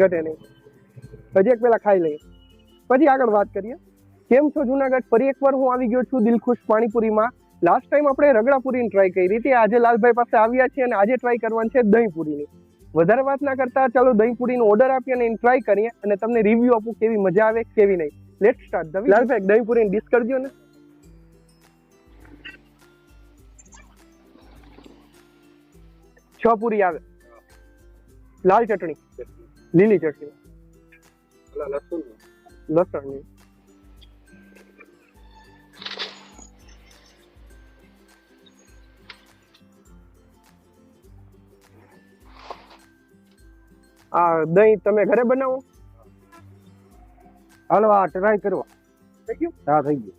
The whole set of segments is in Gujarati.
ઘટે નહીં. હજી એક પહેલાં ખાઈ લઈએ. પછી આગળ વાત કરીએ. કેમ છો જુનાગઢ? ફરી એકવાર હું આવી ગયો છું દિલખુશ પાણીપુરીમાં. લાસ્ટ ટાઈમ આપણે રગડાપુરીની ટ્રાય કરી હતી. આજે લાલભાઈ પાસે આવ્યા છીએ અને આજે ટ્રાય કરવાની છે દહીંપુરીની. વધારે વાત ના કરતા ચાલો દહીંપુરીનો ઓર્ડર આપીએ અને ટ્રાય કરીએ અને તમને રિવ્યુ આપું કેવી મજા આવે કેવી નહીં. લેટ સ્ટાર્ટ લાલભાઈ દહીંપુરીની ડિશ કરજો ને. છ પૂરી આવે. લાલ ચટણી. લીલી ચટણી. લસણની આ દહીં તમે ઘરે બનાવો? હાલો આ ટ્રાય કરો. થઈ ગયું? હા થઈ ગયું.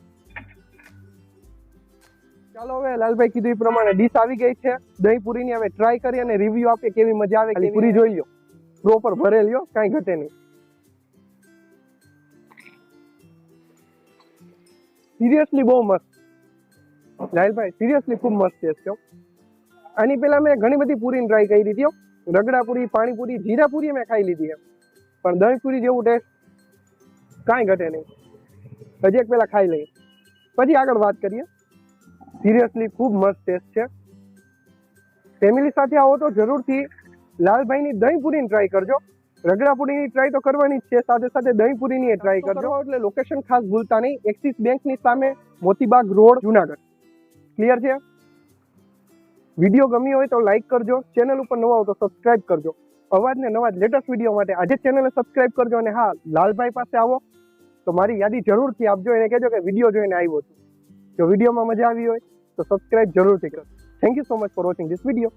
ચાલો હવે લાલભાઈ કીધું એ પ્રમાણે ડીશ આવી ગઈ છે. દહીં પૂરીની હવે ટ્રાય કરી અને રિવ્યુ આપીએ કેવી મજા આવે પૂરી જોઈ લો. પ્રોપર ભરેલ્યો કાંઈ ઘટે નહીં. સિરિયસલી બહુ મસ્ત. લાલભાઈ સિરિયસલી ખૂબ મસ્ત ટેસ્ટ છે. આની પહેલા મેં ઘણી બધી પૂરીની ટ્રાય કરી હો. રગડાપુરી પાણીપુરી જીરાપુરી મેં ખાઈ લીધી પણ દહીંપુરી જેવું ટેસ્ટ કાંઈ ઘટે નહીં. હજી એક પહેલા ખાઈ લઈએ. પછી આગળ વાત કરીએ. સિરિયસલી ખૂબ મસ્ત ટેસ્ટ છે. ફેમિલી સાથે આવો તો જરૂરથી લાલભાઈની દહીંપુરીની ટ્રાય કરજો. રગડાપુરીની ટ્રાય તો કરવાની જ છે. સાથે સાથે દહીંપુરીની ટ્રાય કરજો. એટલે લોકેશન ખાસ ભૂલતા નહીં. એક્સિસ બેંકની સામે મોતીબાગ રોડ જુનાગઢ. ક્લિયર છે? વીડિયો ગમ્યો હોય તો લાઇક કરજો. ચેનલ ઉપર નવા હો તો સબસ્ક્રાઇબ કરજો. અવાજ ને નવા લેટેસ્ટ વીડિયો માટે આજે ચેનલને સબસ્ક્રાઇબ કરજો અને હા લાલભાઈ પાસે આવો. તો મારી યાદી જરૂરથી આપજો એને કહેજો કે વીડિયો જોઈને આવ્યો છું. જો વિડીયોમાં મજા આવી હોય તો સબસ્ક્રાઇબ જરૂરથી કરો thank you so much for watching this video